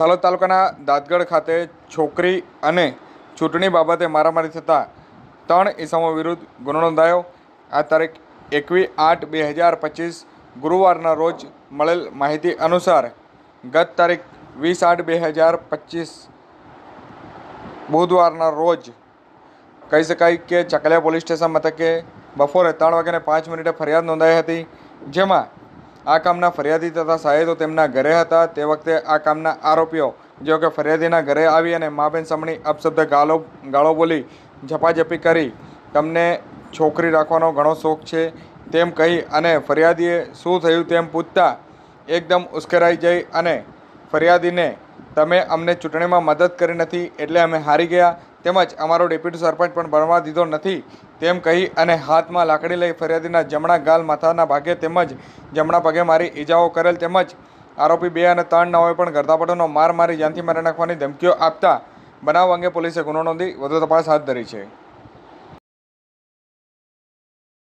તલોદ તાલુકાના દાદગઢ ખાતે છોકરી અને ચૂંટણી બાબતે મારામારી થતાં ત્રણ ઇસમો વિરુદ્ધ ગુનો નોંધાયો. આ તારીખ એકવીસ આઠ બે હજાર પચીસ ગુરુવારના રોજ મળેલ માહિતી અનુસાર ગત તારીખ વીસ આઠ બે હજાર પચીસ બુધવારના રોજ કહી શકાય કે ચકલિયા પોલીસ સ્ટેશન મથકે બપોરે ત્રણ વાગ્યાને પાંચ મિનિટે ફરિયાદ નોંધાઈ હતી, જેમાં આ કામના ફરિયાદી તથા સહાયતો તેમના ઘરે હતા. તે વખતે આ કામના આરોપીઓ જેઓ કે ફરિયાદીના ઘરે આવી અને માબેન સમણી અપશબ્દ ગાળો ગાળો બોલી ઝપાઝપી કરી. તમને છોકરી રાખવાનો ઘણો શોખ છે તેમ કહી અને ફરિયાદીએ શું થયું તેમ પૂછતા એકદમ ઉશ્કેરાઈ જઈ અને ફરિયાદીને, તમે અમને ચૂંટણીમાં મદદ કરી નથી એટલે અમે હારી ગયા. તેમજ અમારો ડેપ્યુટી સરપંચ પણ બનવા દીધો નથી તેમ કહી અને હાથમાં લાકડી લઈ ફરિયાદીના જમણા ગાલ માથાના ભાગે તેમજ જમણા પગે મારી ઈજાઓ કરેલ તેમજ આરોપી બે અને ત્રણ નાઓએ પણ ગરદાપટોનો માર મારી જાનથી મારી નાખવાની ધમકીઓ આપતા બનાવ અંગે પોલીસે ગુનો નોંધી વધુ તપાસ હાથ ધરી છે.